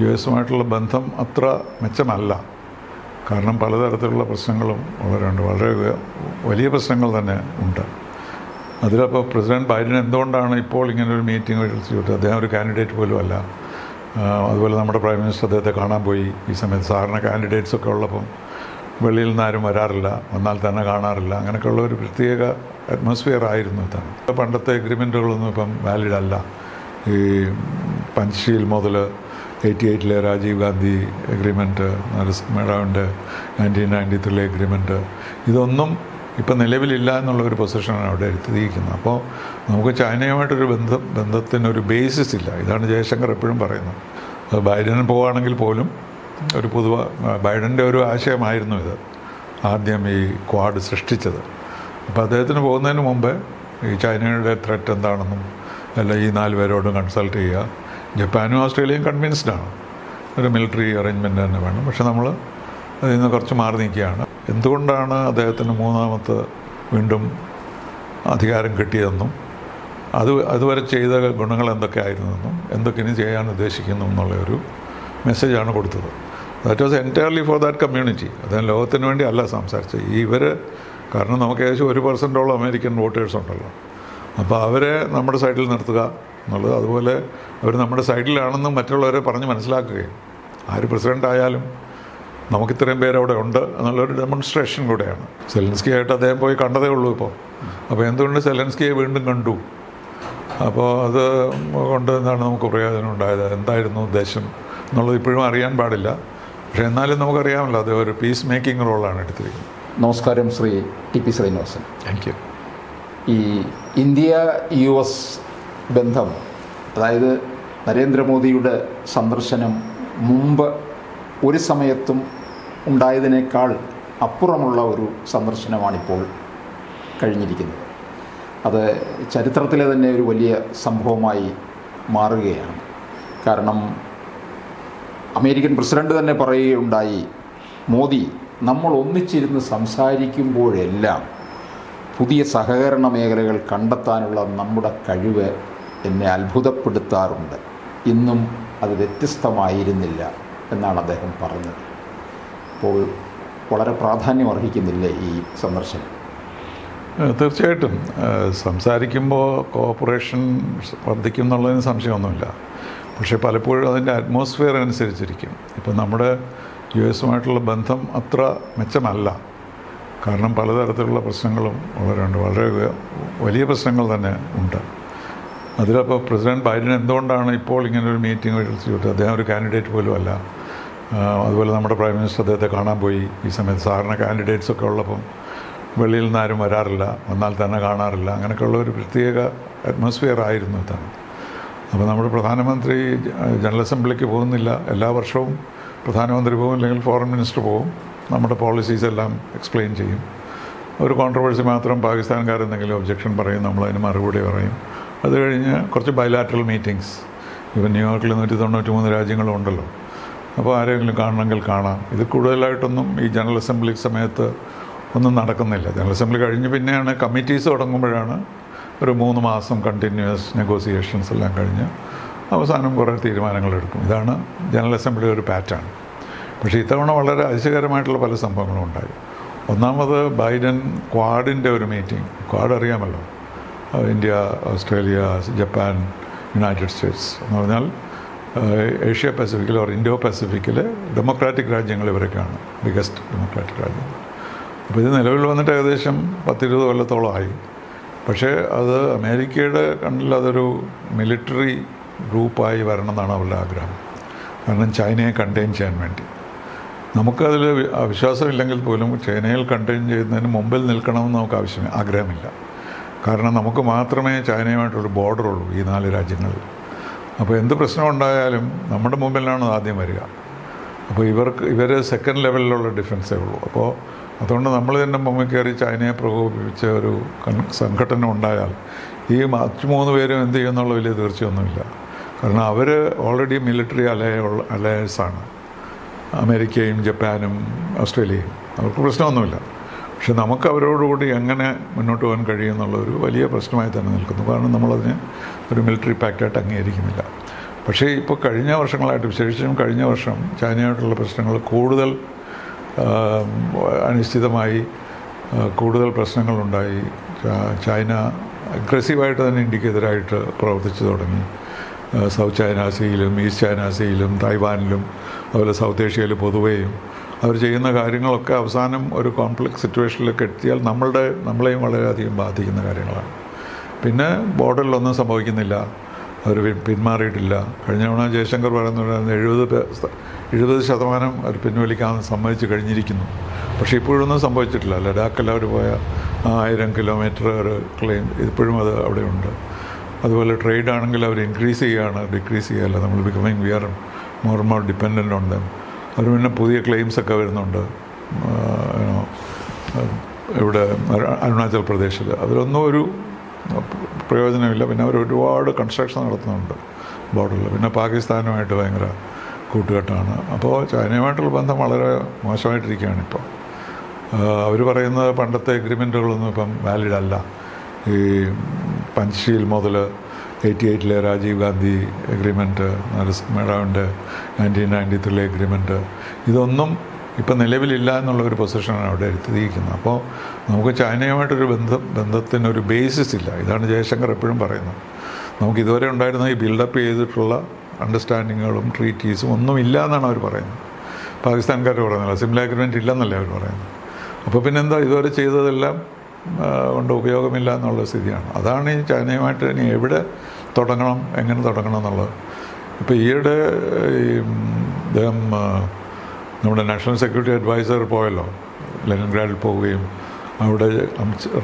U എസുമായിട്ടുള്ള ബന്ധം അത്ര മെച്ചമല്ല. കാരണം പലതരത്തിലുള്ള പ്രശ്നങ്ങളും വളരെ ഉണ്ട് വളരെ വലിയ പ്രശ്നങ്ങൾ തന്നെ ഉണ്ട്. അതിലപ്പോൾ പ്രസിഡന്റ് ബൈഡൻ എന്തുകൊണ്ടാണ് ഇപ്പോൾ ഇങ്ങനെ ഒരു മീറ്റിംഗ് വിളിച്ചു വിട്ടത് അദ്ദേഹം ഒരു കാൻഡിഡേറ്റ് പോലും അല്ല. അതുപോലെ നമ്മുടെ പ്രൈം മിനിസ്റ്റർ അദ്ദേഹത്തെ കാണാൻ പോയി. ഈ സമയത്ത് സാധാരണ കാൻഡിഡേറ്റ്സ് ഒക്കെ ഉള്ളപ്പം വെളിയിൽ നിന്ന് ആരും വരാറില്ല. വന്നാൽ തന്നെ കാണാറില്ല. അങ്ങനെയൊക്കെയുള്ള ഒരു പ്രത്യേക അറ്റ്മോസ്ഫിയർ ആയിരുന്നു ഇതാണ് പണ്ടത്തെ എഗ്രിമെന്റുകളൊന്നും ഇപ്പം വാലിഡ് അല്ല. ഈ പഞ്ചിയിൽ മുതൽ എയ്റ്റി എയ്റ്റിലെ രാജീവ് ഗാന്ധി എഗ്രിമെന്റ് നരസിംഹറാവിന്റെ നയന്റീൻ നയന്റി ത്രീയിലെ എഗ്രിമെന്റ് ഇതൊന്നും ഇപ്പം നിലവിലില്ല എന്നുള്ള ഒരു പൊസിഷനാണ് അവിടെ എത്തിയിരിക്കുന്നത് അപ്പോൾ നമുക്ക് ചൈനയുമായിട്ടൊരു ബന്ധം ബന്ധത്തിനൊരു ബേസിസ് ഇല്ല. ഇതാണ് ജയശങ്കർ എപ്പോഴും പറയുന്നത്. ബൈഡൻ പോവുകയാണെങ്കിൽ പോലും ഒരു പൊതുവ ബൈഡന്റെ ഒരു ആശയമായിരുന്നു ഇത്. ആദ്യം ഈ ക്വാഡ് സൃഷ്ടിച്ചത്. അപ്പോൾ അദ്ദേഹത്തിന് പോകുന്നതിന് മുമ്പേ ഈ ചൈനയുടെ ത്രെറ്റ് എന്താണെന്നും അല്ല ഈ നാല് പേരോടും കൺസൾട്ട് ചെയ്യുക ജപ്പാനും ഓസ്ട്രേലിയയും കൺവിൻസ്ഡ് ആണ്. ഒരു മിലിറ്ററി അറേഞ്ച്മെന്റ് തന്നെ വേണം. പക്ഷെ നമ്മൾ അതിൽ നിന്ന് കുറച്ച് മാറി നിൽക്കുകയാണ്. എന്തുകൊണ്ടാണ് അദ്ദേഹത്തിന് മൂന്നാമത്തെ വീണ്ടും അധികാരം കിട്ടിയതെന്നും അത് അതുവരെ ചെയ്ത ഗുണങ്ങൾ എന്തൊക്കെയായിരുന്നെന്നും എന്തൊക്കെ ഇനി ചെയ്യാൻ ഉദ്ദേശിക്കുന്നു എന്നുള്ള ഒരു മെസ്സേജാണ് കൊടുത്തത്. That was entirely for that community അദ്ദേഹം ലോകത്തിന് വേണ്ടി അല്ല സംസാരിച്ചത്. ഇവർ കാരണം നമുക്ക് ഏകദേശം ഒരു പെർസെന്റോളം അമേരിക്കൻ വോട്ടേഴ്സ് ഉണ്ടല്ലോ. അപ്പോൾ അവരെ നമ്മുടെ സൈഡിൽ നിർത്തുക എന്നുള്ളത്. അതുപോലെ അവർ നമ്മുടെ സൈഡിലാണെന്ന് മറ്റുള്ളവരെ പറഞ്ഞ് മനസ്സിലാക്കുകയും. ആര് പ്രസിഡന്റ് ആയാലും നമുക്കിത്രയും പേരവിടെ അവിടെ ഉണ്ട് എന്നുള്ളൊരു ഡെമോൺസ്ട്രേഷൻ കൂടെയാണ്. സെലൻസ്കി ആയിട്ട് അദ്ദേഹം പോയി കണ്ടതേ ഉള്ളൂ ഇപ്പോൾ അപ്പോൾ എന്തുകൊണ്ട് സെലൻസ്കിയെ വീണ്ടും കണ്ടു? അപ്പോൾ അത് കൊണ്ട് എന്താണ് നമുക്ക് പ്രയോജനം ഉണ്ടായത്? എന്തായിരുന്നു ഉദ്ദേശം എന്നുള്ളത് ഇപ്പോഴും അറിയാൻ പാടില്ല. പക്ഷേ എന്നാലും നമുക്കറിയാമല്ലോ അത് ഒരു പീസ് മേക്കിംഗ് റോളാണ് എടുത്തിരിക്കുന്നത്. നമസ്കാരം Shri T P Sreenivasan. Thank you ഈ ഇന്ത്യ യു എസ് ബന്ധം അതായത് നരേന്ദ്രമോദിയുടെ സന്ദർശനം മുമ്പ് ഒരു സമയത്തും ഉണ്ടായതിനേക്കാൾ അപ്പുറമുള്ള ഒരു സന്ദർശനമാണിപ്പോൾ കഴിഞ്ഞിരിക്കുന്നത്. അത് ചരിത്രത്തിലെ തന്നെ ഒരു വലിയ സംഭവമായി മാറുകയാണ്. കാരണം അമേരിക്കൻ പ്രസിഡന്റ് തന്നെ പറയുകയുണ്ടായി മോദി നമ്മൾ ഒന്നിച്ചിരുന്ന് സംസാരിക്കുമ്പോഴെല്ലാം പുതിയ സഹകരണ മേഖലകൾ കണ്ടെത്താനുള്ള നമ്മുടെ കഴിവ് എന്നെ അത്ഭുതപ്പെടുത്താറുണ്ട്. ഇന്നും അത് വ്യത്യസ്തമായിരുന്നില്ല എന്നാണ് അദ്ദേഹം പറഞ്ഞത്. അപ്പോൾ വളരെ പ്രാധാന്യം അർഹിക്കുന്നില്ലേ ഈ സന്ദർശനം? തീർച്ചയായിട്ടും. സംസാരിക്കുമ്പോൾ കോപ്പറേഷൻ വർദ്ധിക്കും എന്നുള്ളതിന് സംശയമൊന്നുമില്ല. പക്ഷേ പലപ്പോഴും അതിന്റെ അറ്റ്മോസ്ഫിയർ അനുസരിച്ചിരിക്കും. ഇപ്പം നമ്മുടെ യു എസുമായിട്ടുള്ള ബന്ധം അത്ര മെച്ചമല്ല. കാരണം പലതരത്തിലുള്ള പ്രശ്നങ്ങളും വളരെ ഉണ്ട് വളരെ വലിയ പ്രശ്നങ്ങൾ തന്നെ ഉണ്ട്. അതിലപ്പോൾ പ്രസിഡന്റ് ബൈഡൻ എന്തുകൊണ്ടാണ് ഇപ്പോൾ ഇങ്ങനെ ഒരു മീറ്റിംഗ് വിളിച്ചിട്ട് അദ്ദേഹം ഒരു കാൻഡിഡേറ്റ് പോലും അല്ല? അതുപോലെ നമ്മുടെ പ്രൈം മിനിസ്റ്റർ അദ്ദേഹത്തെ കാണാൻ പോയി ഈ സമയത്ത്. സാധാരണ കാൻഡിഡേറ്റ്സ് ഒക്കെ ഉള്ളപ്പം വെളിയിൽ നിന്ന് ആരും വരാറില്ല വന്നാൽ തന്നെ കാണാറില്ല. അങ്ങനെയൊക്കെയുള്ള ഒരു പ്രത്യേക അറ്റ്മോസ്ഫിയർ ആയിരുന്നു ഇതാണ് അപ്പോൾ നമ്മുടെ പ്രധാനമന്ത്രി ജനറൽ അസംബ്ലിക്ക് പോകുന്നില്ല. എല്ലാ വർഷവും പ്രധാനമന്ത്രി പോകും അല്ലെങ്കിൽ ഫോറിൻ മിനിസ്റ്റർ പോകും. നമ്മുടെ പോളിസീസ് എല്ലാം എക്സ്പ്ലെയിൻ ചെയ്യും. ഒരു കോൺട്രവേഴ്സി മാത്രം പാകിസ്ഥാൻകാരെന്തെങ്കിലും ഒബ്ജക്ഷൻ പറയും നമ്മളതിന് മറുപടി പറയും. അത് കഴിഞ്ഞ് കുറച്ച് ബയലാറ്ററൽ മീറ്റിങ്സ് ഇപ്പം ന്യൂയോർക്കിൽ നൂറ്റി തൊണ്ണൂറ്റി മൂന്ന് രാജ്യങ്ങളും ഉണ്ടല്ലോ അപ്പോൾ ആരെങ്കിലും കാണണമെങ്കിൽ കാണാം. ഇത് കൂടുതലായിട്ടൊന്നും ഈ ജനറൽ അസംബ്ലി സമയത്ത് ഒന്നും നടക്കുന്നില്ല. ജനറൽ അസംബ്ലി കഴിഞ്ഞ് പിന്നെയാണ് കമ്മിറ്റീസ് തുടങ്ങുമ്പോഴാണ് ഒരു മൂന്ന് മാസം കണ്ടിന്യൂസ് നെഗോസിയേഷൻസ് എല്ലാം കഴിഞ്ഞ് അവസാനം കുറേ തീരുമാനങ്ങൾ എടുക്കും ഇതാണ് ജനറൽ അസംബ്ലിയുടെ ഒരു പാറ്റേൺ പക്ഷേ ഇത്തവണ വളരെ അതിശയകരമായിട്ടുള്ള പല സംഭവങ്ങളും ഉണ്ടായി. ഒന്നാമത് ബൈഡൻ ക്വാഡിന്റെ ഒരു മീറ്റിംഗ്. ക്വാഡ് അറിയാമല്ലോ. India Australia Japan United States എന്ന് പറഞ്ഞാൽ ഏഷ്യ പസഫിക്കിൽ ഓർ ഇൻഡോ പസഫിക്കിൽ ഡെമോക്രാറ്റിക് രാജ്യങ്ങൾ ഇവരൊക്കെയാണ്. ബിഗസ്റ്റ് ഡെമോക്രാറ്റിക് രാജ്യങ്ങൾ. അപ്പോൾ ഇത് നിലവിൽ വന്നിട്ട് ഏകദേശം പത്തിരുപത് കൊല്ലത്തോളമായി പക്ഷേ അത് അമേരിക്കയുടെ കണ്ണിൽ അതൊരു മിലിറ്ററി ഗ്രൂപ്പായി വരണം എന്നാണ് അവരുടെ ആഗ്രഹം. കാരണം ചൈനയെ കണ്ടെയ്ൻ ചെയ്യാൻ വേണ്ടി. നമുക്കതിൽ വിശ്വാസമില്ലെങ്കിൽ പോലും ചൈനയിൽ കണ്ടെയ്ൻ ചെയ്യുന്നതിന് മുമ്പിൽ നിൽക്കണമെന്ന് നമുക്ക് ആവശ്യം ആഗ്രഹമില്ല. കാരണം നമുക്ക് മാത്രമേ ചൈനയുമായിട്ടൊരു ബോർഡറുള്ളൂ ഈ നാല് രാജ്യങ്ങളിൽ. അപ്പോൾ എന്ത് പ്രശ്നം ഉണ്ടായാലും നമ്മുടെ മുമ്പിലാണ് ആദ്യം വരിക. അപ്പോൾ ഇവർക്ക് ഇവർ സെക്കൻഡ് ലെവലിലുള്ള ഡിഫൻസേ ഉള്ളൂ. അപ്പോൾ അതുകൊണ്ട് നമ്മൾ തന്നെ മുമ്പിൽ കയറി ചൈനയെ പ്രകോപിപ്പിച്ച ഒരു സംഘടന ഉണ്ടായാൽ ഈ മറ്റു മൂന്ന് പേരും എന്ത് ചെയ്യുന്നുള്ള വലിയ തീർച്ചയൊന്നുമില്ല. കാരണം അവർ ഓൾറെഡി മിലിറ്ററി അലയ അലയൻസാണ് അമേരിക്കയും ജപ്പാനും ഓസ്ട്രേലിയയും. അവർക്ക് പ്രശ്നമൊന്നുമില്ല. പക്ഷെ നമുക്ക് അവരോടുകൂടി എങ്ങനെ മുന്നോട്ട് പോകാൻ കഴിയും എന്നുള്ള ഒരു വലിയ പ്രശ്നമായി തന്നെ നിൽക്കുന്നു. കാരണം നമ്മളതിനെ ഒരു മിലിറ്ററി പാക്റ്റായിട്ട് അംഗീകരിക്കുന്നില്ല. പക്ഷേ ഇപ്പോൾ കഴിഞ്ഞ വർഷങ്ങളായിട്ട് വിശേഷിച്ചും കഴിഞ്ഞ വർഷം ചൈനയായിട്ടുള്ള പ്രശ്നങ്ങൾ കൂടുതൽ അനിശ്ചിതമായി കൂടുതൽ പ്രശ്നങ്ങളുണ്ടായി. ചൈന അഗ്രസീവായിട്ട് തന്നെ ഇന്ത്യക്കെതിരായിട്ട് പ്രവർത്തിച്ചു തുടങ്ങി. സൗത്ത് ചൈന സീയിലും ഈസ്റ്റ് ചൈന സീയിലും തായ്വാനിലും അതുപോലെ സൗത്ത് ഏഷ്യയിൽ പൊതുവെയും അവർ ചെയ്യുന്ന കാര്യങ്ങളൊക്കെ അവസാനം ഒരു കോംപ്ലക്സ് സിറ്റുവേഷനിലൊക്കെ എത്തിയാൽ നമ്മളുടെ നമ്മളെയും വളരെയധികം ബാധിക്കുന്ന കാര്യങ്ങളാണ്. പിന്നെ ബോർഡറിലൊന്നും സംഭവിക്കുന്നില്ല. അവർ പിന്മാറിയിട്ടില്ല. കഴിഞ്ഞ തവണ ജയശങ്കർ പറയുന്നത് എഴുപത് എഴുപത് ശതമാനം അവർ പിൻവലിക്കാൻ സമ്മതിച്ച് കഴിഞ്ഞിരിക്കുന്നു. പക്ഷേ ഇപ്പോഴൊന്നും സംഭവിച്ചിട്ടില്ല. ലഡാക്കിൽ അവർ പോയ ആയിരം കിലോമീറ്റർ ഒരു ക്ലെയിം ഇപ്പോഴും അത് അവിടെയുണ്ട്. അതുപോലെ ട്രേഡ് ആണെങ്കിൽ അവർ ഇൻക്രീസ് ചെയ്യുകയാണ്. ഡിക്രീസ് ചെയ്യുകയല്ല. നമ്മൾ becoming we are more more dependent ഉണ്ട് അവർ പിന്നെ പുതിയ ക്ലെയിംസൊക്കെ വരുന്നുണ്ട്. ഇവിടെ അരു- അരുണാചൽ പ്രദേശിൽ അതിലൊന്നും ഒരു പ്രയോജനമില്ല. പിന്നെ അവർ ഒരുപാട് കൺസ്ട്രക്ഷൻ നടത്തുന്നുണ്ട് ബോർഡറിൽ പിന്നെ പാകിസ്ഥാനുമായിട്ട് ഭയങ്കര കൂട്ടുകെട്ടാണ്. അപ്പോൾ ചൈനയുമായിട്ടുള്ള ബന്ധം വളരെ മോശമായിട്ടിരിക്കുകയാണ് ഇപ്പോൾ അവർ പറയുന്നത് പണ്ടത്തെ എഗ്രിമെന്റുകളൊന്നും ഇപ്പം വാലിഡ് അല്ല. ഈ പഞ്ചിയിൽ മുതൽ എയ്റ്റി എയ്റ്റിലെ രാജീവ് ഗാന്ധി എഗ്രിമെന്റ് നരസിംഹറാവിന്റെ നയന്റീൻ നയന്റി ത്രീയിലെ എഗ്രിമെന്റ് ഇതൊന്നും ഇപ്പം നിലവിലില്ല എന്നുള്ള ഒരു പൊസിഷനാണ് അവിടെ എത്തിയിരിക്കുന്നത് അപ്പോൾ നമുക്ക് ചൈനയുമായിട്ടൊരു ബന്ധം ബന്ധത്തിനൊരു ബേസിസ് ഇല്ല. ഇതാണ് ജയശങ്കർ എപ്പോഴും പറയുന്നത്. നമുക്ക് ഇതുവരെ ഉണ്ടായിരുന്ന ഈ ബിൽഡപ്പ് ചെയ്തിട്ടുള്ള അണ്ടർസ്റ്റാൻഡിങ്ങുകളും ട്രീറ്റീസും ഒന്നും ഇല്ല എന്നാണ് അവർ പറയുന്നത്. പാകിസ്ഥാൻകാർ പറയുന്നില്ല സിംല അഗ്രിമെന്റ് ഇല്ലെന്നല്ലേ അവർ പറയുന്നത്. അപ്പോൾ പിന്നെന്താ ഇതുവരെ ചെയ്തതെല്ലാം കൊണ്ട് ഉപയോഗമില്ല എന്നുള്ള സ്ഥിതിയാണ്. അതാണ് ഈ ചൈനയുമായിട്ട് ഇനി എവിടെ തുടങ്ങണം എങ്ങനെ തുടങ്ങണം എന്നുള്ളത്. ഇപ്പോൾ ഈയിടെ ഈ അദ്ദേഹം നമ്മുടെ നാഷണൽ സെക്യൂരിറ്റി അഡ്വൈസർ പോയല്ലോ ലെനിൻഗ്രാഡിൽ പോവുകയും അവിടെ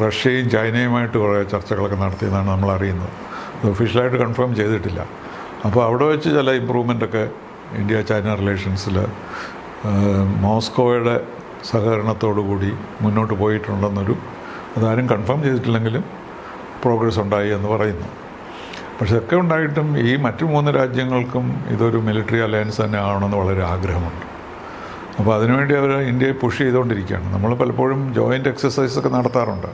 റഷ്യയും ചൈനയുമായിട്ട് കുറേ ചർച്ചകളൊക്കെ നടത്തിയെന്നാണ് നമ്മൾ അറിയുന്നത്. അത് ഒഫീഷ്യലായിട്ട് കൺഫേം ചെയ്തിട്ടില്ല. അപ്പോൾ അവിടെ വെച്ച് ചില ഇമ്പ്രൂവ്മെന്റൊക്കെ ഇന്ത്യ ചൈന റിലേഷൻസിൽ മോസ്കോയുടെ സഹകരണത്തോടു കൂടി മുന്നോട്ട് പോയിട്ടുണ്ടെന്നൊരു അതാരും കൺഫേം ചെയ്തിട്ടില്ലെങ്കിലും പ്രോഗ്രസ് ഉണ്ടായി എന്ന് പറയുന്നു. പക്ഷെ ഒക്കെ ഉണ്ടായിട്ടും ഈ മറ്റു മൂന്ന് രാജ്യങ്ങൾക്കും ഇതൊരു മിലിറ്ററി അലയൻസ് തന്നെ ആവണമെന്ന് വളരെ ആഗ്രഹമുണ്ട്. അപ്പോൾ അതിനുവേണ്ടി അവർ ഇന്ത്യയെ പുഷ് ചെയ്തുകൊണ്ടിരിക്കുകയാണ്. നമ്മൾ പലപ്പോഴും ജോയിന്റ് എക്സസൈസൊക്കെ നടത്താറുണ്ട്.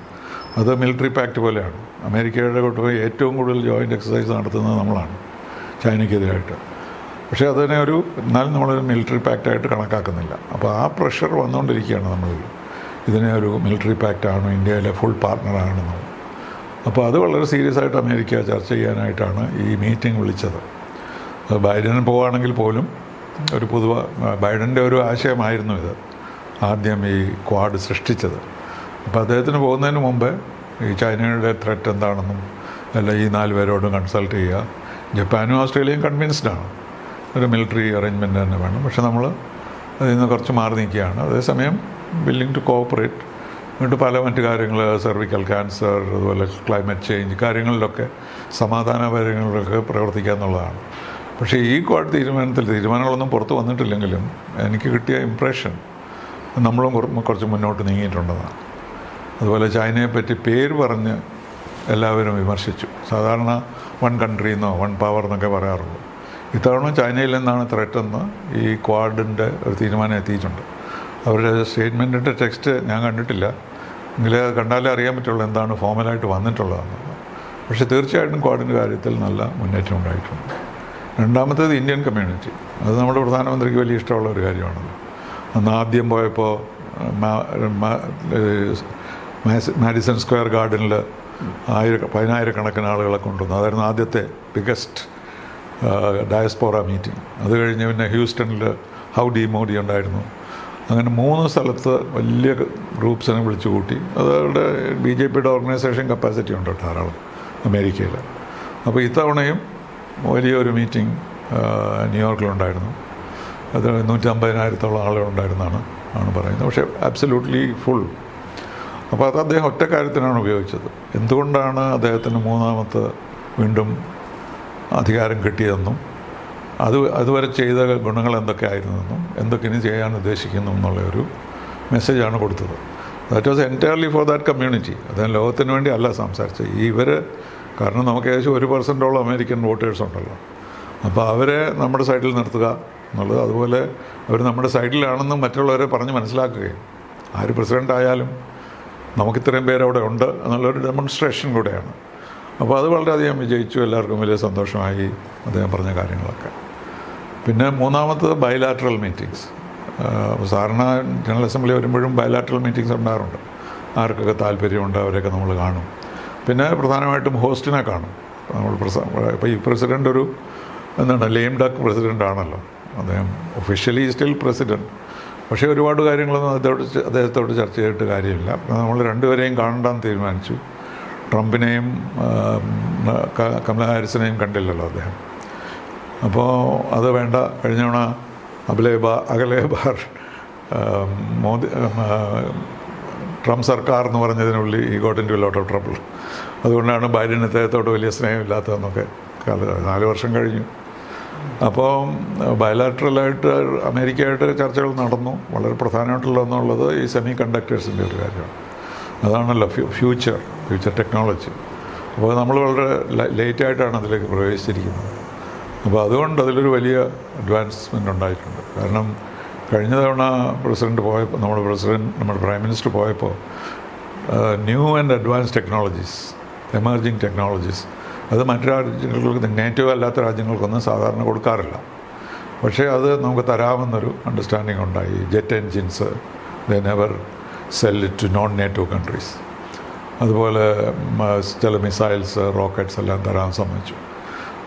അത് മിലിറ്ററി പാക്റ്റ് പോലെയാണ്. അമേരിക്കയുടെ കൂട്ടത്തിൽ ഏറ്റവും കൂടുതൽ ജോയിന്റ് എക്സസൈസ് നടത്തുന്നത് നമ്മളാണ് ചൈനയ്ക്കെതിരായിട്ട്. പക്ഷേ അതിനെ ഒരു എന്നാലും നമ്മളൊരു മിലിറ്ററി പാക്റ്റായിട്ട് കണക്കാക്കുന്നില്ല. അപ്പോൾ ആ പ്രഷർ വന്നുകൊണ്ടിരിക്കുകയാണ് നമ്മൾ ഇതിനെ ഒരു മിലിറ്ററി പാക്റ്റാണ് ഇന്ത്യയിലെ ഫുൾ പാർട്ട്ണറാണെന്നും അപ്പോൾ അത് വളരെ സീരിയസ് ആയിട്ട് അമേരിക്ക ചർച്ച ചെയ്യാനായിട്ടാണ് ഈ മീറ്റിംഗ് വിളിച്ചത്. ബൈഡൻ പോവുകയാണെങ്കിൽ പോലും ഒരു പൊതുവ ബൈഡന്റെ ഒരു ആശയമായിരുന്നു ഇത് ആദ്യം ഈ ക്വാഡ് സൃഷ്ടിച്ചത്. അപ്പോൾ അദ്ദേഹത്തിന് പോകുന്നതിന് മുമ്പ് ഈ ചൈനയുടെ ത്രെറ്റ് എന്താണെന്നും അല്ല ഈ നാല് പേരോടും കൺസൾട്ട് ചെയ്യുക. ജപ്പാനും ഓസ്ട്രേലിയയും കൺവിൻസ്ഡ് ആണ്. ഒരു മിലിറ്ററി അറേഞ്ച്മെന്റ് തന്നെ വേണം. പക്ഷെ നമ്മൾ അതിൽ നിന്ന് കുറച്ച് മാറി നിൽക്കുകയാണ്. അതേസമയം വില്ലിങ് ടു കോപ്പറേറ്റ് എന്നിട്ട് പല മറ്റു കാര്യങ്ങൾ സെർവിക്കൽ ക്യാൻസർ അതുപോലെ ക്ലൈമറ്റ് ചേഞ്ച് കാര്യങ്ങളിലൊക്കെ സമാധാന കാര്യങ്ങളിലൊക്കെ പ്രവർത്തിക്കുക എന്നുള്ളതാണ്. പക്ഷേ ഈ ക്വാഡ് തീരുമാനത്തിൽ തീരുമാനങ്ങളൊന്നും പുറത്ത് വന്നിട്ടില്ലെങ്കിലും എനിക്ക് കിട്ടിയ ഇംപ്രഷൻ നമ്മളും കുറച്ച് മുന്നോട്ട് നീങ്ങിയിട്ടുണ്ടെന്നാണ്. അതുപോലെ ചൈനയെ പറ്റി പേര് പറഞ്ഞ് എല്ലാവരും വിമർശിച്ചു. സാധാരണ വൺ കൺട്രി എന്നോ വൺ പവർ എന്നൊക്കെ പറയാറുള്ളൂ. ഇത്തവണ ചൈനയിൽ നിന്നാണ് ത്രെറ്റെന്ന് ഈ ക്വാഡിന്റെ ഒരു തീരുമാനം എത്തിയിട്ടുണ്ട്. അവരുടെ സ്റ്റേറ്റ്മെന്റിന്റെ ടെക്സ്റ്റ് ഞാൻ കണ്ടിട്ടില്ല. എങ്കിലേ അത് കണ്ടാലേ അറിയാൻ പറ്റുള്ളൂ എന്താണ് ഫോമലായിട്ട് വന്നിട്ടുള്ളതെന്ന്. പക്ഷേ തീർച്ചയായിട്ടും ക്വാഡിന്റെ കാര്യത്തിൽ നല്ല മുന്നേറ്റം ഉണ്ടായിട്ടുണ്ട്. രണ്ടാമത്തേത് ഇന്ത്യൻ കമ്മ്യൂണിറ്റി. അത് നമ്മുടെ പ്രധാനമന്ത്രിക്ക് വലിയ ഇഷ്ടമുള്ള ഒരു കാര്യമാണല്ലോ അന്ന് ആദ്യം പോയപ്പോൾ മാഡിസൺ സ്ക്വയർ ഗാർഡനിൽ ആയിര പതിനായിരക്കണക്കിന് ആളുകളെ കൊണ്ടുവന്നു. അതായിരുന്നു ആദ്യത്തെ ബിഗസ്റ്റ് ഡയസ്പോറ മീറ്റിംഗ് അത് കഴിഞ്ഞ് പിന്നെ ഹ്യൂസ്റ്റണിൽ ഹൗ ഡി മോഡി ഉണ്ടായിരുന്നു. അങ്ങനെ മൂന്ന് സ്ഥലത്ത് വലിയ ഗ്രൂപ്പ്സിനെ വിളിച്ചു കൂട്ടി അതവരുടെ ബി ജെ പിയുടെ ഓർഗനൈസേഷൻ കപ്പാസിറ്റി ഉണ്ട് ധാരാളം അമേരിക്കയിൽ അപ്പോൾ ഇത്തവണയും വലിയൊരു മീറ്റിംഗ് ന്യൂയോർക്കിലുണ്ടായിരുന്നു. അത് നൂറ്റമ്പതിനായിരത്തോളം ആളുകളുണ്ടായിരുന്നാണ് ആണ് പറയുന്നത്. പക്ഷേ അബ്സല്യൂട്ട്ലി ഫുൾ അപ്പോൾ അത് അദ്ദേഹം ഒറ്റ കാര്യത്തിനാണ് ഉപയോഗിച്ചത്. എന്തുകൊണ്ടാണ് അദ്ദേഹത്തിന് മൂന്നാമത്തെ വീണ്ടും അധികാരം കിട്ടിയതെന്നും അത് അതുവരെ ചെയ്ത ഗുണങ്ങൾ എന്തൊക്കെ ആയിരുന്നെന്നും എന്തൊക്കെ ഇനി ചെയ്യാൻ ഉദ്ദേശിക്കുന്നു എന്നുള്ള ഒരു മെസ്സേജാണ് കൊടുത്തത്. That was entirely for that community അതായത് ലോകത്തിന് വേണ്ടി അല്ല സംസാരിച്ചത്. ഇവർ കാരണം നമുക്ക് ഏകദേശം ഒരു പെർസെന്റോളം അമേരിക്കൻ വോട്ടേഴ്സ് ഉണ്ടല്ലോ. അപ്പോൾ അവരെ നമ്മുടെ സൈഡിൽ നിർത്തുക എന്നുള്ളത് അതുപോലെ അവർ നമ്മുടെ സൈഡിലാണെന്നും മറ്റുള്ളവരെ പറഞ്ഞ് മനസ്സിലാക്കുകയും ആര് പ്രസിഡന്റ് ആയാലും നമുക്കിത്രയും പേര് അവിടെ ഉണ്ട് എന്നുള്ളൊരു ഡെമോൺസ്ട്രേഷൻ കൂടെയാണ്. അപ്പോൾ അത് വളരെയധികം വിജയിച്ചു. എല്ലാവർക്കും വലിയ സന്തോഷമായി അദ്ദേഹം പറഞ്ഞ കാര്യങ്ങളൊക്കെ. പിന്നെ മൂന്നാമത്തത് ബയലാട്രൽ മീറ്റിങ്സ് സാധാരണ ജനറൽ അസംബ്ലി വരുമ്പോഴും ബയലാട്രൽ മീറ്റിങ്സ് ഉണ്ടാറുണ്ട് ആർക്കൊക്കെ താല്പര്യമുണ്ട് അവരെയൊക്കെ നമ്മൾ കാണും. പിന്നെ പ്രധാനമായിട്ടും ഹോസ്റ്റിനെ കാണും. നമ്മൾ ഇപ്പോൾ ഈ പ്രസിഡന്റ് ഒരു എന്താണ് ലെയിം ഡക്ക് പ്രസിഡന്റ് ആണല്ലോ. അദ്ദേഹം ഒഫീഷ്യലി സ്റ്റിൽ പ്രസിഡന്റ് പക്ഷേ ഒരുപാട് കാര്യങ്ങളൊന്നും അദ്ദേഹത്തോട് അദ്ദേഹത്തോട് ചർച്ച ചെയ്തിട്ട് കാര്യമില്ല. നമ്മൾ രണ്ടുപേരെയും കാണണ്ടെന്ന് തീരുമാനിച്ചു. ട്രംപിനെയും കമല ഹാരിസിനെയും കണ്ടില്ലല്ലോ അദ്ദേഹം. അപ്പോൾ അത് വേണ്ട. കഴിഞ്ഞ തവണ അബലെ ബാ അകലേ ബാർ മോദി ട്രംപ് സർക്കാർ എന്ന് പറഞ്ഞതിനുള്ളിൽ ഈ got into lot of trouble അതുകൊണ്ടാണ് ബൈഡൻ ഇദ്ദേഹത്തോട് വലിയ സ്നേഹമില്ലാത്തതെന്നൊക്കെ നാല് വർഷം കഴിഞ്ഞു. അപ്പോൾ ബയലാട്രലായിട്ട് അമേരിക്കയായിട്ട് ചർച്ചകൾ നടന്നു. വളരെ പ്രധാനമായിട്ടുള്ള ഒന്നുള്ളത് ഈ സെമി കണ്ടക്ടേഴ്സിന്റെ ഒരു കാര്യമാണ്. അതാണല്ലോ ഫ്യൂ ഫ്യൂച്ചർ ഫ്യൂച്ചർ ടെക്നോളജി അപ്പോൾ നമ്മൾ വളരെ ലേറ്റായിട്ടാണ് അതിലേക്ക് പ്രവേശിച്ചിരിക്കുന്നത്. അപ്പോൾ അതുകൊണ്ട് അതിലൊരു വലിയ അഡ്വാൻസ്മെന്റ് ഉണ്ടായിട്ടുണ്ട്. കാരണം കഴിഞ്ഞ തവണ പ്രസിഡന്റ് പോയപ്പോൾ നമ്മുടെ പ്രസിഡന്റ് നമ്മുടെ പ്രൈം മിനിസ്റ്റർ പോയപ്പോൾ new and advance technologies emerging technologies അത് മറ്റു രാജ്യങ്ങൾക്ക് നേറ്റീവ് അല്ലാത്ത രാജ്യങ്ങൾക്കൊന്നും സാധാരണ കൊടുക്കാറില്ല. പക്ഷേ അത് നമുക്ക് തരാമെന്നൊരു അണ്ടർസ്റ്റാൻഡിങ് ഉണ്ടായി. Jet engines the never sell to non native countries അതുപോലെ ചില മിസൈൽസ് റോക്കറ്റ്സ് എല്ലാം തരാൻ സമ്മതിച്ചു.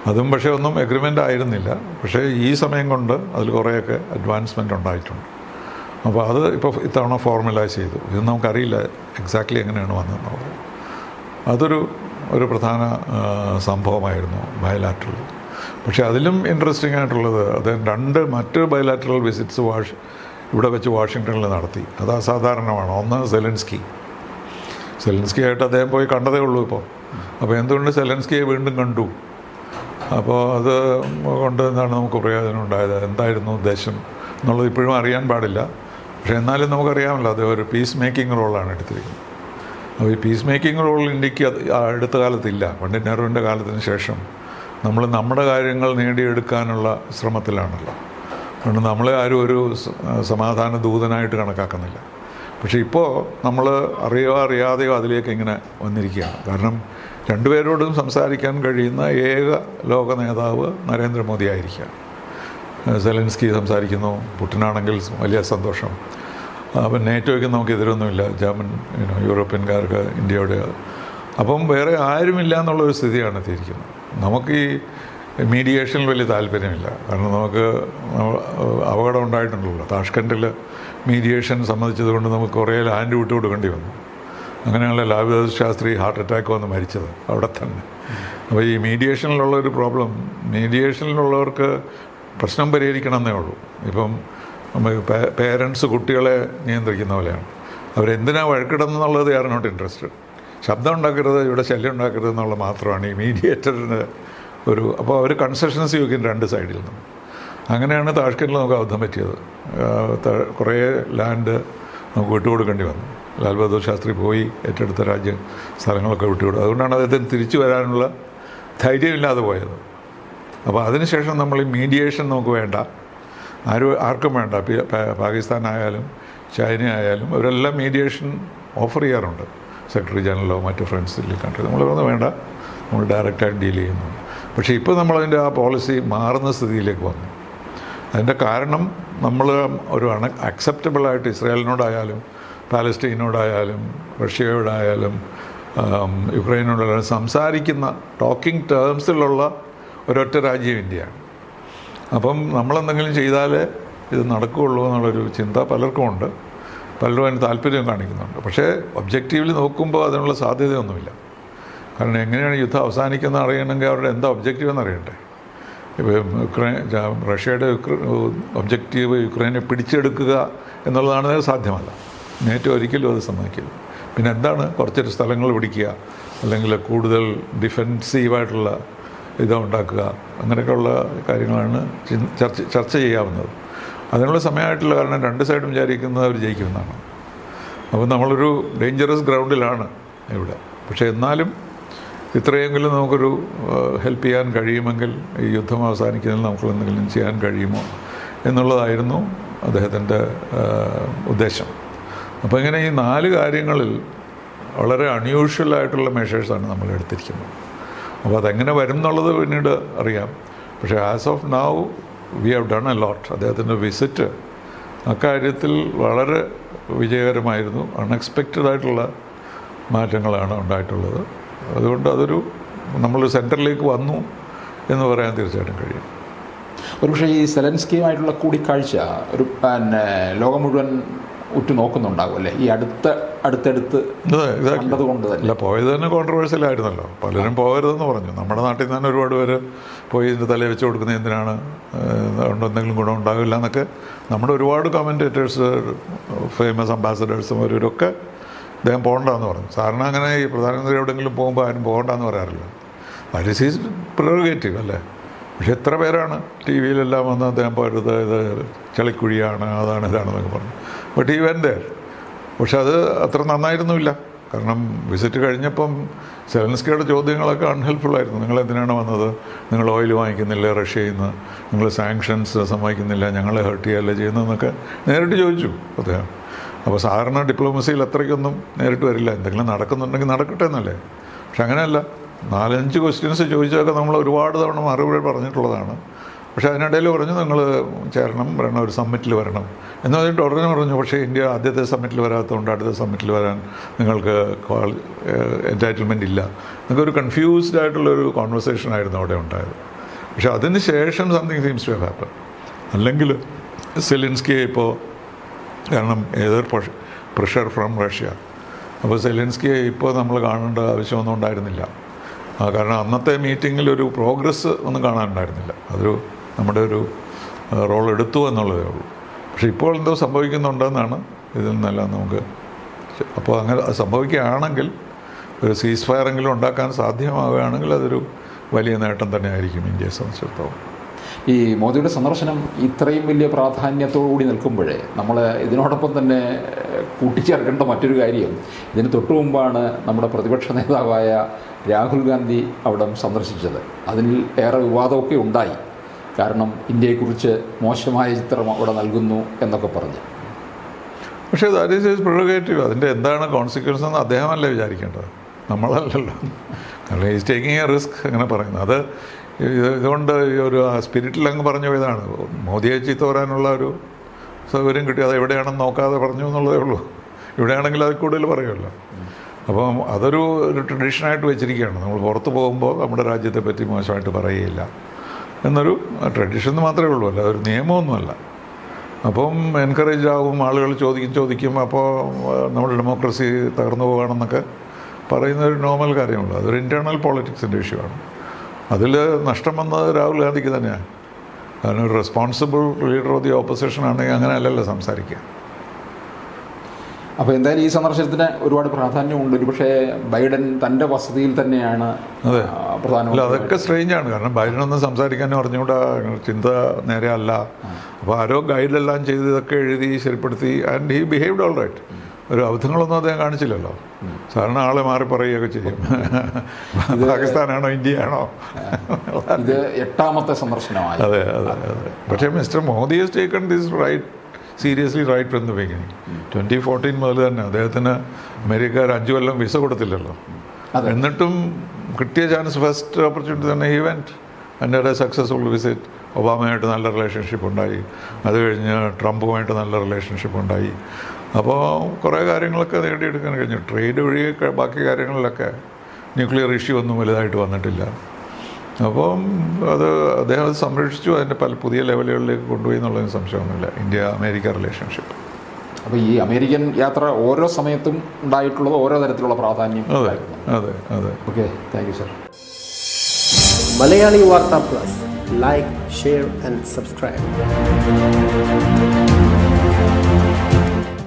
അതും പക്ഷേ ഒന്നും എഗ്രിമെന്റ് ആയിരുന്നില്ല. പക്ഷേ ഈ സമയം കൊണ്ട് അതിൽ കുറേയൊക്കെ അഡ്വാൻസ്മെന്റ് ഉണ്ടായിട്ടുണ്ട്. അപ്പോൾ അത് ഇപ്പോൾ ഇത്തവണ ഫോർമുലൈസ് ചെയ്തു. ഇത് നമുക്കറിയില്ല എക്സാക്ട്ലി എങ്ങനെയാണ് വന്നതെന്നുള്ളത്. അതൊരു ഒരു പ്രധാന സംഭവമായിരുന്നു ബയലാറ്ററൽ പക്ഷേ അതിലും ഇൻട്രസ്റ്റിംഗ് ആയിട്ടുള്ളത് അദ്ദേഹം രണ്ട് മറ്റ് ബയലാറ്ററൽ വിസിറ്റ്സ് വാഷ് ഇവിടെ വെച്ച് വാഷിങ്ടണിൽ നടത്തി. അത് അസാധാരണമാണ്. ഒന്ന് സെലൻസ്കി. സെലൻസ്കി ആയിട്ട് അദ്ദേഹം പോയി കണ്ടതേ ഉള്ളൂ ഇപ്പോൾ. അപ്പോൾ എന്തുകൊണ്ട് സെലൻസ്കിയെ വീണ്ടും കണ്ടു? അപ്പോൾ അത് കൊണ്ട് എന്താണ് നമുക്ക് പ്രയോജനം ഉണ്ടായത്? എന്തായിരുന്നു ഉദ്ദേശം എന്നുള്ളത് ഇപ്പോഴും അറിയാൻ പാടില്ല. പക്ഷേ എന്നാലും നമുക്കറിയാമല്ലോ അത് ഒരു പീസ് മേക്കിംഗ് റോളാണ് എടുത്തിരിക്കുന്നത്. അപ്പോൾ ഈ പീസ് മേക്കിംഗ് റോൾ ഇന്ത്യയ്ക്ക് അടുത്ത കാലത്തില്ല. പണ്ഡിറ്റ് നെഹ്റുവിന്റെ കാലത്തിന് ശേഷം നമ്മൾ നമ്മുടെ കാര്യങ്ങൾ നേടിയെടുക്കാനുള്ള ശ്രമത്തിലാണല്ലോ. അതുകൊണ്ട് നമ്മളെ ആരും ഒരു സമാധാന ദൂതനായിട്ട് കണക്കാക്കുന്നില്ല. പക്ഷേ ഇപ്പോൾ നമ്മൾ അറിയോ അറിയാതെയോ അതിലേക്ക് ഇങ്ങനെ വന്നിരിക്കുകയാണ്. കാരണം രണ്ടുപേരോടും സംസാരിക്കാൻ കഴിയുന്ന ഏക ലോക നേതാവ് നരേന്ദ്രമോദി ആയിരിക്കുക സെലൻസ്കി സംസാരിക്കുന്നു പുട്ടിനാണെങ്കിൽ വലിയ സന്തോഷം. അപ്പം നേറ്റോയ്ക്ക് നമുക്ക് എതിരൊന്നുമില്ല ജർമ്മൻ യൂറോപ്യൻകാർക്ക് ഇന്ത്യയുടെ. അപ്പം വേറെ ആരുമില്ല എന്നുള്ളൊരു സ്ഥിതിയാണ് എത്തിയിരിക്കുന്നത്. നമുക്ക് ഈ മീഡിയേഷനിൽ വലിയ താല്പര്യമില്ല. കാരണം നമുക്ക് അപകടം ഉണ്ടായിട്ടുണ്ടല്ലോ. താഷ്കണ്ടിൽ മീഡിയേഷൻ സംബന്ധിച്ചതുകൊണ്ട് നമുക്ക് കുറേ ലാൻഡ് വിട്ടു കൊടുക്കേണ്ടി വന്നു. അങ്ങനെയുള്ള ലാൽ ശാസ്ത്രി ഹാർട്ട് അറ്റാക്ക് വന്ന് മരിച്ചത് അവിടെ തന്നെ. അപ്പോൾ ഈ മീഡിയേഷനിലുള്ള ഒരു പ്രോബ്ലം മീഡിയേഷനിലുള്ളവർക്ക് പ്രശ്നം പരിഹരിക്കണം എന്നേ ഉള്ളൂ. ഇപ്പം പേരൻസ് കുട്ടികളെ നിയന്ത്രിക്കുന്ന പോലെയാണ്. അവരെന്തിനാണ് വഴക്കിടുന്നുള്ളത് ആർ നോട്ട് ഇൻട്രസ്റ്റഡ് ശബ്ദം ഉണ്ടാക്കരുത് ഇവിടെ ശല്യം ഉണ്ടാക്കരുത് എന്നുള്ള മാത്രമാണ് ഈ മീഡിയേറ്ററിന് ഒരു അപ്പോൾ അവർ കൺസെഷൻസ് ചോദിക്കും രണ്ട് സൈഡിൽ നിന്നും. അങ്ങനെയാണ് താഷ്കണ്ടിൽ നമുക്ക് അബദ്ധം പറ്റിയത്. കുറേ ലാൻഡ് നമുക്ക് വിട്ടുകൊടുക്കേണ്ടി വന്നു. ലാൽ ബഹദൂർ ശാസ്ത്രി പോയി ഏറ്റെടുത്ത രാജ്യ സ്ഥലങ്ങളൊക്കെ വിട്ടുവിടും അതുകൊണ്ടാണ് അദ്ദേഹത്തിന് തിരിച്ചു വരാനുള്ള ധൈര്യമില്ലാതെ പോയത്. അപ്പോൾ അതിനുശേഷം നമ്മൾ ഈ മീഡിയേഷൻ നമുക്ക് വേണ്ട. ആരും ആർക്കും വേണ്ട. പാകിസ്ഥാനായാലും ചൈന ആയാലും അവരെല്ലാം മീഡിയേഷൻ ഓഫർ ചെയ്യാറുണ്ട്. സെക്രട്ടറി ജനറലോ മറ്റ് ഫ്രണ്ട്സിൽ കൺട്രി. നമ്മൾ ഒന്നും വേണ്ട. നമ്മൾ ഡയറക്റ്റായിട്ട് ഡീൽ ചെയ്യുന്നു. പക്ഷേ ഇപ്പോൾ നമ്മളതിന്റെ ആ പോളിസി മാറുന്ന സ്ഥിതിയിലേക്ക് വന്നു. അതിന്റെ കാരണം നമ്മൾ ഒരു അണ അക്സെപ്റ്റബിളായിട്ട് ഇസ്രായേലിനോടായാലും പാലസ്റ്റീനോടായാലും റഷ്യയോടായാലും യുക്രൈനോടായാലും സംസാരിക്കുന്ന ടോക്കിംഗ് ടേംസിലുള്ള ഒരൊറ്റ രാജ്യം ഇന്ത്യയാണ്. അപ്പം നമ്മളെന്തെങ്കിലും ചെയ്താലേ ഇത് നടക്കുകയുള്ളൂ എന്നുള്ളൊരു ചിന്ത പലർക്കും ഉണ്ട് പലരും അതിന് താല്പര്യം കാണിക്കുന്നുണ്ട്. പക്ഷേ ഒബ്ജക്റ്റീവിൽ നോക്കുമ്പോൾ അതിനുള്ള സാധ്യതയൊന്നുമില്ല. കാരണം എങ്ങനെയാണ് യുദ്ധം അവസാനിക്കുന്നത് അറിയണമെങ്കിൽ അവരുടെ എന്താ ഒബ്ജക്റ്റീവ് എന്ന് അറിയണ്ടേ ഇപ്പം യുക്രൈൻ റഷ്യയുടെ ഒബ്ജക്റ്റീവ് യുക്രൈനെ പിടിച്ചെടുക്കുക എന്നുള്ളതാണ് സാധ്യമല്ല. നേറ്റോ ഒരിക്കലും അത് സമ്മതിക്കില്ല പിന്നെ എന്താണ് കുറച്ചൊരു സ്ഥലങ്ങൾ പിടിക്കുക അല്ലെങ്കിൽ കൂടുതൽ ഡിഫെൻസീവായിട്ടുള്ള ഇത് ഉണ്ടാക്കുക അങ്ങനെയൊക്കെയുള്ള കാര്യങ്ങളാണ് ചർച്ച ചർച്ച ചെയ്യാവുന്നത്. അതിനുള്ള സമയമായിട്ടുള്ള കാരണം രണ്ട് സൈഡും വിചാരിക്കുന്നത് അവർ ജയിക്കുമെന്നാണ്. അപ്പോൾ നമ്മളൊരു ഡേഞ്ചറസ് ഗ്രൗണ്ടിലാണ് ഇവിടെ. പക്ഷേ എന്നാലും ഇത്രയെങ്കിലും നമുക്കൊരു ഹെൽപ്പ് ചെയ്യാൻ കഴിയുമെങ്കിൽ ഈ യുദ്ധം അവസാനിക്കുന്നതിൽ നമുക്ക് എന്തെങ്കിലും ചെയ്യാൻ കഴിയുമോ എന്നുള്ളതായിരുന്നു അദ്ദേഹത്തിന്റെ ഉദ്ദേശം. അപ്പോൾ ഇങ്ങനെ ഈ നാല് കാര്യങ്ങളിൽ വളരെ അൺയൂഷ്വൽ ആയിട്ടുള്ള മെഷേഴ്സാണ് നമ്മൾ എടുത്തിരിക്കുന്നത്. അപ്പോൾ അതെങ്ങനെ വരും എന്നുള്ളത് പിന്നീട് അറിയാം. പക്ഷേ as of now we have done a lot അദ്ദേഹത്തിന്റെ വിസിറ്റ് അക്കാര്യത്തിൽ വളരെ വിജയകരമായിരുന്നു. അൺഎക്സ്പെക്റ്റഡ് ആയിട്ടുള്ള മാറ്റങ്ങളാണ് ഉണ്ടായിട്ടുള്ളത്. അതുകൊണ്ട് അതൊരു നമ്മൾ സെന്ററിലേക്ക് വന്നു എന്ന് പറയാൻ തീർച്ചയായിട്ടും കഴിയും. ഒരുപക്ഷെ ഈ സെലൻസ്കിയുമായിട്ടുള്ള കൂടിക്കാഴ്ച ഒരു പിന്നെ ലോകം മുഴുവൻ ഉറ്റു നോക്കുന്നുണ്ടാകും അല്ലേ? ഈ അടുത്ത അടുത്തടുത്ത് കൊണ്ട് തന്നെ. പോയത് തന്നെ കോൺട്രവേഴ്സ്യൽ ആയിരുന്നല്ലോ. പലരും പോകരുതെന്ന് പറഞ്ഞു. നമ്മുടെ നാട്ടിൽ നിന്ന് തന്നെ ഒരുപാട് പേര് പോയി ഇതിന്റെ തലയിൽ വെച്ച് കൊടുക്കുന്നത് എന്തിനാണ് അതുകൊണ്ട് എന്തെങ്കിലും ഗുണം ഉണ്ടാവില്ല എന്നൊക്കെ നമ്മുടെ ഒരുപാട് കമന്റേറ്റേഴ്സ് ഫേമസ് അംബാസഡേഴ്സും അവരൊക്കെ അദ്ദേഹം പോകണ്ടെന്ന് പറഞ്ഞു. സാറിന് അങ്ങനെ ഈ പ്രധാനമന്ത്രി എവിടെയെങ്കിലും പോകുമ്പോൾ ആരും പോകണ്ടെന്ന് പറയാറില്ല. ദാറ്റ് ഈസ് പ്രിറോഗേറ്റീവ് അല്ലേ? പക്ഷെ എത്ര പേരാണ് ടി വിയിലെല്ലാം വന്ന് അദ്ദേഹം പോരുത് ഇത് ചളിക്കുഴിയാണ് അതാണ് ഇതാണെന്നൊക്കെ പറഞ്ഞു. ബട്ട് ഈ വെൻ there. പക്ഷെ അത് അത്ര നന്നായിരുന്നില്ല കാരണം വിസിറ്റ് കഴിഞ്ഞപ്പം സെലൻസ്കിയുടെ ചോദ്യങ്ങളൊക്കെ അൺഹെൽപ്ഫുൾ ആയിരുന്നു. നിങ്ങൾ എന്തിനാണ് വന്നത്? നിങ്ങൾ ഓയിൽ വാങ്ങിക്കുന്നില്ല? റഷ്യയിൽ നിന്ന് നിങ്ങൾ സാങ്ഷൻസ് സമ്മതിക്കുന്നില്ല. ഞങ്ങളെ ഹേർട്ട് ചെയ്യല്ലേ ചെയ്യുന്നതെന്നൊക്കെ നേരിട്ട് ചോദിച്ചു അദ്ദേഹം. അപ്പോൾ സാധാരണ ഡിപ്ലോമസിയിൽ അത്രയ്ക്കൊന്നും നേരിട്ട് വരില്ല. എന്തെങ്കിലും നടക്കുന്നുണ്ടെങ്കിൽ നടക്കട്ടെ എന്നല്ലേ? പക്ഷെ അങ്ങനെയല്ല. നാലഞ്ച് ക്വസ്റ്റ്യൻസ് ചോദിച്ചതൊക്കെ നമ്മൾ ഒരുപാട് തവണ മറുപടി പറഞ്ഞിട്ടുള്ളതാണ്. പക്ഷേ അതിനിടയിൽ പറഞ്ഞു നിങ്ങൾ ചേരണം വരണം ഒരു സമ്മിറ്റിൽ വരണം. എന്ന് പറഞ്ഞിട്ട് ഉടനെ പറഞ്ഞു പക്ഷേ ഇന്ത്യ ആദ്യത്തെ സമ്മിറ്റിൽ വരാത്തതുകൊണ്ട് അടുത്ത സമ്മിറ്റിൽ വരാൻ നിങ്ങൾക്ക് ക്വാളി എന്റൈറ്റിൽമെന്റ് ഇല്ല. നിങ്ങൾക്ക് ഒരു കൺഫ്യൂസ്ഡ് ആയിട്ടുള്ളൊരു കോൺവെർസേഷൻ ആയിരുന്നു അവിടെ ഉണ്ടായത്. പക്ഷേ അതിന് ശേഷം സംതിങ് സീംസ് ടു ഹാപ്പൻ അല്ലെങ്കിൽ സെലിൻസ്കിയെ ഇപ്പോൾ കാരണം ഏതൊരു പ്രഷർ ഫ്രം റഷ്യ അപ്പോൾ സെലിൻസ്കിയെ ഇപ്പോൾ നമ്മൾ കാണേണ്ട ആവശ്യമൊന്നും ഉണ്ടായിരുന്നില്ല. കാരണം അന്നത്തെ മീറ്റിങ്ങിൽ ഒരു പ്രോഗ്രസ് ഒന്നും കാണാനുണ്ടായിരുന്നില്ല. അതൊരു നമ്മുടെ ഒരു റോൾ എടുത്തു എന്നുള്ളതേ ഉള്ളൂ. പക്ഷേ ഇപ്പോൾ എന്തോ സംഭവിക്കുന്നുണ്ടെന്നാണ് ഇതിൽ നിന്നെല്ലാം നമുക്ക് അപ്പോൾ അങ്ങനെ സംഭവിക്കുകയാണെങ്കിൽ ഒരു സീസ് ഫയറെങ്കിലും ഉണ്ടാക്കാൻ സാധ്യമാവുകയാണെങ്കിൽ അതൊരു വലിയ നേട്ടം തന്നെയായിരിക്കും ഇന്ത്യയെ സംബന്ധിച്ചിടത്തോളം. ഈ മോദിയുടെ സന്ദർശനം ഇത്രയും വലിയ പ്രാധാന്യത്തോടു കൂടി നിൽക്കുമ്പോഴേ നമ്മൾ ഇതിനോടൊപ്പം തന്നെ കൂട്ടിച്ചേർക്കേണ്ട മറ്റൊരു കാര്യം ഇതിന് തൊട്ടു മുമ്പാണ് നമ്മുടെ പ്രതിപക്ഷ നേതാവായ രാഹുൽ ഗാന്ധി അവിടം സന്ദർശിച്ചത്. അതിൽ ഏറെ വിവാദമൊക്കെ ഉണ്ടായി. കാരണം ഇന്ത്യയെക്കുറിച്ച് മോശമായ ചിത്രം അവിടെ നൽകുന്നു എന്നൊക്കെ പറഞ്ഞു. പക്ഷേ ദാറ്റ് ഈസ് ഈസ് പ്രിറഗേറ്റീവ്. അതിന്റെ എന്താണ് കോൺസിക്വൻസ് എന്ന് അദ്ദേഹമല്ലേ വിചാരിക്കേണ്ടത്? നമ്മളല്ലല്ലോ. കാരണം ഈസ് ടേക്കിംഗ് എ റിസ്ക് അങ്ങനെ പറയുന്നത് അത് ഇതുകൊണ്ട് ഈ ഒരു സ്പിരിറ്റിൽ അങ്ങ് പറഞ്ഞു പോയതാണ്. മോദിയെ ചീത്ത പറയാനുള്ള ഒരു സൗകര്യം കിട്ടി. അത് എവിടെയാണെന്ന് നോക്കാതെ പറഞ്ഞു എന്നുള്ളതേ ഉള്ളൂ. ഇവിടെയാണെങ്കിൽ അത് കൂടുതൽ പറയുമല്ലോ. അപ്പം അതൊരു ട്രഡീഷനായിട്ട് വെച്ചിരിക്കുകയാണ്. നമ്മൾ പുറത്ത് പോകുമ്പോൾ നമ്മുടെ രാജ്യത്തെ പറ്റി മോശമായിട്ട് പറയുകയില്ല. എന്നൊരു ട്രഡീഷൻ മാത്രമേ ഉള്ളൂ. അല്ല ഒരു നിയമമൊന്നുമല്ല. അപ്പം എൻകറേജ് ആകും ആളുകൾ ചോദിക്കും ചോദിക്കും. അപ്പോൾ നമ്മുടെ ഡെമോക്രസി തകർന്നു പോകുകയാണെന്നൊക്കെ പറയുന്ന ഒരു നോർമൽ കാര്യമുള്ളൂ അതൊരു ഇന്റേർണൽ പോളിറ്റിക്സിന്റെ ഇഷ്യൂ ആണ്. അതിൽ നഷ്ടം വന്നത് രാഹുൽ ഗാന്ധിക്ക് തന്നെയാണ് കാരണം ഒരു responsible leader of the opposition ആണെങ്കിൽ അങ്ങനെ അല്ലല്ലോ സംസാരിക്കുക. അപ്പോൾ എന്തായാലും ഈ സന്ദർശനത്തിന് ഒരുപാട് പ്രാധാന്യമുണ്ട്. ഒരു പക്ഷേ ബൈഡൻ തന്റെ വസതിയിൽ തന്നെയാണ് പ്രധാനമന്ത്രി അതൊക്കെ ആണ് കാരണം ബൈഡൻ ബൈഡനൊന്നും സംസാരിക്കാനും അറിഞ്ഞുകൂടാ. ചിന്ത നേരെ അല്ല അപ്പോൾ ആരോ ഗൈഡെല്ലാം ചെയ്ത് ഇതൊക്കെ എഴുതി ശരിപ്പെടുത്തി. And he behaved all right ഒരു അബദ്ധങ്ങളൊന്നും അദ്ദേഹം കാണിച്ചില്ലല്ലോ. സാധാരണ ആളെ മാറി പറയുകയൊക്കെ ചെയ്യും. പാകിസ്ഥാനാണോ ഇന്ത്യയാണോ? ഇത് എട്ടാമത്തെ സന്ദർശനമാണ് അതെ അതെ അതെ. പക്ഷേ mister Modi has taken this right seriously right from the beginning twenty fourteen മുതൽ തന്നെ അദ്ദേഹത്തിന് അമേരിക്കക്കാർ അഞ്ചു കൊല്ലം വിസ കൊടുത്തില്ലല്ലോ. എന്നിട്ടും കിട്ടിയ ചാൻസ് ഫസ്റ്റ് ഓപ്പർച്യൂണിറ്റി തന്നെ ഈവന്റ് എന്റെ സക്സസ്ഫുൾ വിസിറ്റ് ഒബാമയായിട്ട് നല്ല റിലേഷൻഷിപ്പ് ഉണ്ടായി. അത് കഴിഞ്ഞ് ട്രംപുമായിട്ട് നല്ല റിലേഷൻഷിപ്പ് ഉണ്ടായി. അപ്പോൾ കുറേ കാര്യങ്ങളൊക്കെ നേടിയെടുക്കാൻ കഴിഞ്ഞു. ട്രേഡ് വഴി ബാക്കി കാര്യങ്ങളിലൊക്കെ ന്യൂക്ലിയർ ഇഷ്യൂ ഒന്നും വലുതായിട്ട് വന്നിട്ടില്ല. അപ്പം അത് അദ്ദേഹം അത് സംരക്ഷിച്ചു. അതിന്റെ പല പുതിയ ലെവലുകളിലേക്ക് കൊണ്ടുപോയി എന്നുള്ളതിന് സംശയമൊന്നുമില്ല. ഇന്ത്യ അമേരിക്ക റിലേഷൻഷിപ്പ് അപ്പോൾ ഈ അമേരിക്കൻ യാത്ര ഓരോ സമയത്തും ഉണ്ടായിട്ടുള്ളത് ഓരോ തരത്തിലുള്ള പ്രാധാന്യം അതെ അതെ അതെ. Okay thank you sir Malayali വാർത്താ plus. Like share and subscribe.